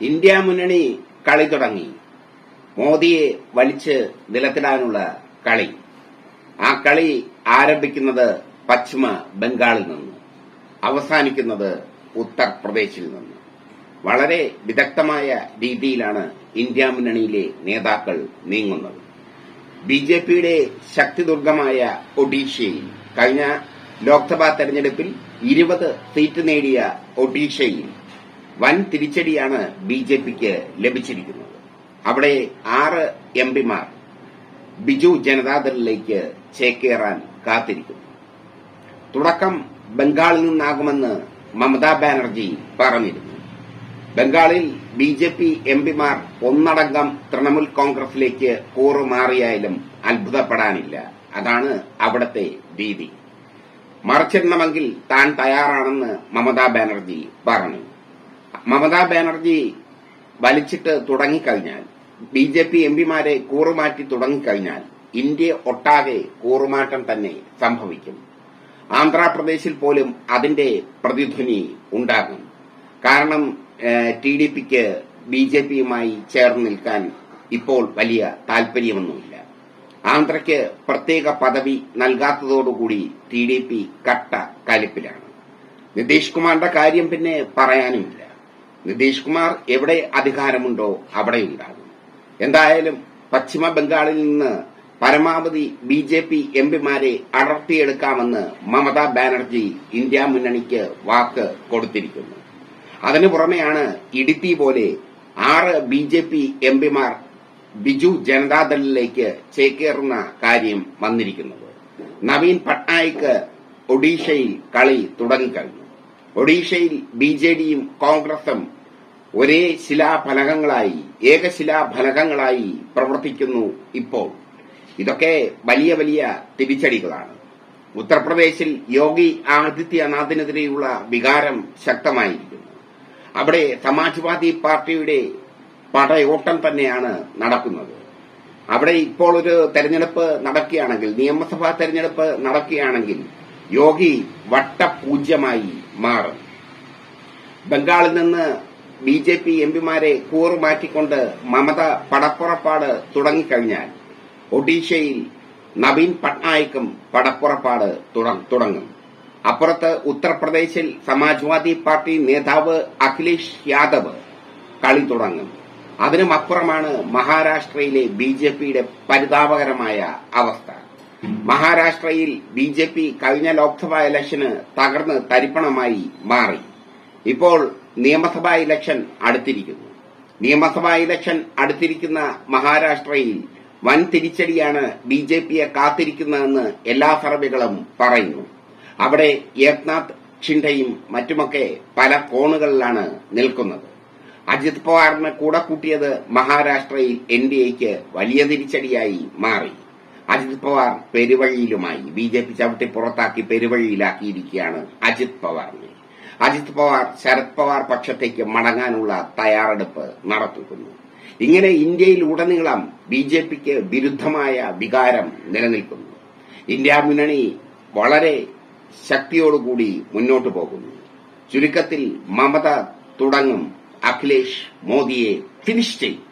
India മുന്നണി കളി തുടങ്ങി. മോദിയെ വലിച്ച് നിലത്തിടാനുള്ള കളി. ആ കളി ആരംഭിക്കുന്നത് പശ്ചിമ ബംഗാളിൽ നിന്ന് അവസാനിക്കുന്നത് ഉത്തർപ്രദേശിൽ നിന്ന്. വളരെ വിദഗ്ധമായ രീതിയിലാണ് ഇന്ത്യ മുന്നണിയിലെ നേതാക്കൾ നീങ്ങുന്നത്. ബി ജെ പിയുടെ ശക്തിദുർഗമായ ഒഡീഷയിൽ കഴിഞ്ഞ ലോക്സഭാ തെരഞ്ഞെടുപ്പിൽ ഇരുപത് സീറ്റ് നേടിയ ഒഡീഷയിൽ വൻ തിരിച്ചടിയാണ് ബി ജെ പിക്ക് ലഭിച്ചിരിക്കുന്നത്. അവിടെ ആറ് എം പിമാർ ബിജു ജനതാദളിലേക്ക് ചേക്കേറാൻ കാത്തിരിക്കുന്നു. തുടക്കം ബംഗാളിൽ നിന്നാകുമെന്ന് മമതാ ബാനർജി പറഞ്ഞിരുന്നു. ബംഗാളിൽ ബി ജെ പി എം പിമാർ ഒന്നടങ്കം തൃണമൂൽ കോൺഗ്രസിലേക്ക് കൂറുമാറിയായാലും അത്ഭുതപ്പെടാനില്ല. അതാണ് അവിടത്തെ രീതി മറിച്ചിടണമെങ്കിൽ താൻ തയ്യാറാണെന്ന് മമതാ ബാനർജി പറഞ്ഞു. മമതാ ബാനർജി വലിച്ചിട്ട് തുടങ്ങിക്കഴിഞ്ഞാൽ ബി ജെ പി എംപിമാരെ കൂറുമാറ്റി തുടങ്ങിക്കഴിഞ്ഞാൽ ഇന്ത്യ ഒട്ടാകെ കൂറുമാറ്റം തന്നെ സംഭവിക്കും. ആന്ധ്രാപ്രദേശിൽ പോലും അതിന്റെ പ്രതിധ്വനി ഉണ്ടാകും. കാരണം ടി ഡി പിക്ക് ബി ജെ പിയുമായി ചേർന്ന് നിൽക്കാൻ ഇപ്പോൾ വലിയ താൽപര്യമൊന്നുമില്ല. ആന്ധ്രയ്ക്ക് പ്രത്യേക പദവി നൽകാത്തതോടുകൂടി ടി ഡി പി കട്ട കലിപ്പിലാണ്. നിതീഷ് കുമാറിന്റെ കാര്യം പിന്നെ പറയാനുമില്ല. നിതീഷ് കുമാർ എവിടെ അധികാരമുണ്ടോ അവിടെ ഉണ്ടാകും എന്തായാലും പശ്ചിമ ബംഗാളിൽ നിന്ന് പരമാവധി ബി ജെ പി എംപിമാരെ അടർത്തിയെടുക്കാമെന്ന് മമതാ ബാനർജി ഇന്ത്യ മുന്നണിക്ക് വാക്ക് കൊടുത്തിരിക്കുന്നു. അതിനു പുറമെയാണ് ഇടുത്തി പോലെ ആറ് ബി ജെ പി എംപിമാർ ബിജു ജനതാദളിലേക്ക് ചേക്കേറുന്ന കാര്യം വന്നിരിക്കുന്നത്. നവീൻ പട്നായിക്ക് ഒഡീഷയിൽ കളി തുടങ്ങിക്കഴിഞ്ഞു. ഒഡീഷയിൽ ബി ജെ ഡിയും കോൺഗ്രസും ഒരേ ശിലാഫലകങ്ങളായി ഏകശിലാഫലകങ്ങളായി പ്രവർത്തിക്കുന്നു ഇപ്പോൾ. ഇതൊക്കെ വലിയ വലിയ തിരിച്ചടികളാണ്. ഉത്തർപ്രദേശിൽ യോഗി ആദിത്യനാഥിനെതിരെയുള്ള വികാരം ശക്തമായിരിക്കുന്നു. അവിടെ സമാജ്വാദി പാർട്ടിയുടെ പടയോട്ടം തന്നെയാണ് നടക്കുന്നത്. അവിടെ ഇപ്പോൾ ഒരു തെരഞ്ഞെടുപ്പ് നടക്കുകയാണെങ്കിൽ നിയമസഭാ തെരഞ്ഞെടുപ്പ് നടക്കുകയാണെങ്കിൽ യോഗി വട്ടപൂജ്യമായി മാറും. ബംഗാളിൽ നിന്ന് ബി ജെ പി എംപിമാരെ കൂറുമാറ്റിക്കൊണ്ട് മമത പടപ്പുറപ്പാട് തുടങ്ങിക്കഴിഞ്ഞാൽ ഒഡീഷയിൽ നവീൻ പട്നായിക്കും പടപ്പുറപ്പാട് തുടങ്ങും. അപ്പുറത്ത് ഉത്തർപ്രദേശിൽ സമാജ്വാദി പാർട്ടി നേതാവ് അഖിലേഷ് യാദവ് കളി തുടങ്ങും. അതിനുമപ്പുറമാണ് മഹാരാഷ്ട്രയിലെ ബി ജെ പിയുടെ പരിതാപകരമായ അവസ്ഥ. മഹാരാഷ്ട്രയിൽ ബി ജെ പി കഴിഞ്ഞ ലോക്സഭാ ഇലക്ഷന് തകർന്ന് തരിപ്പണമായി മാറി. ഇപ്പോൾ നിയമസഭാ ഇലക്ഷൻ അടുത്തിരിക്കുന്നു. നിയമസഭാ ഇലക്ഷൻ അടുത്തിരിക്കുന്ന മഹാരാഷ്ട്രയിൽ വൻ തിരിച്ചടിയാണ് ബി ജെ പിയെ കാത്തിരിക്കുന്നതെന്ന് എല്ലാ സർവേകളും പറയുന്നു. അവിടെ ഏക്നാഥ് ഷിൻഡയും മറ്റുമൊക്കെ പല കോണുകളിലാണ് നിൽക്കുന്നത്. അജിത് പവാറിന് കൂടെ കൂട്ടിയത് മഹാരാഷ്ട്രയിൽ എൻ ഡി എക്ക് വലിയ തിരിച്ചടിയായി മാറി. അജിത് പവാർ പെരുവഴിയിലുമായി. ബി ജെ പി ചവിട്ടി പുറത്താക്കി പെരുവഴിയിലാക്കിയിരിക്കുകയാണ് അജിത് പവാറിനെ. അജിത് പവാർ ശരത് പവാർ പക്ഷത്തേക്ക് മടങ്ങാനുള്ള തയ്യാറെടുപ്പ് നടത്തുന്നു ഇങ്ങനെ ഇന്ത്യയിൽ ഉടനീളം ബി ജെ പിക്ക് വിരുദ്ധമായ വികാരം നിലനിൽക്കുന്നു. ഇന്ത്യ മുന്നണി വളരെ ശക്തിയോടുകൂടി മുന്നോട്ടു പോകുന്നു. ചുരുക്കത്തിൽ മമത തുടങ്ങും അഖിലേഷ് മോദിയെ ഫിനിഷ് ചെയ്യും.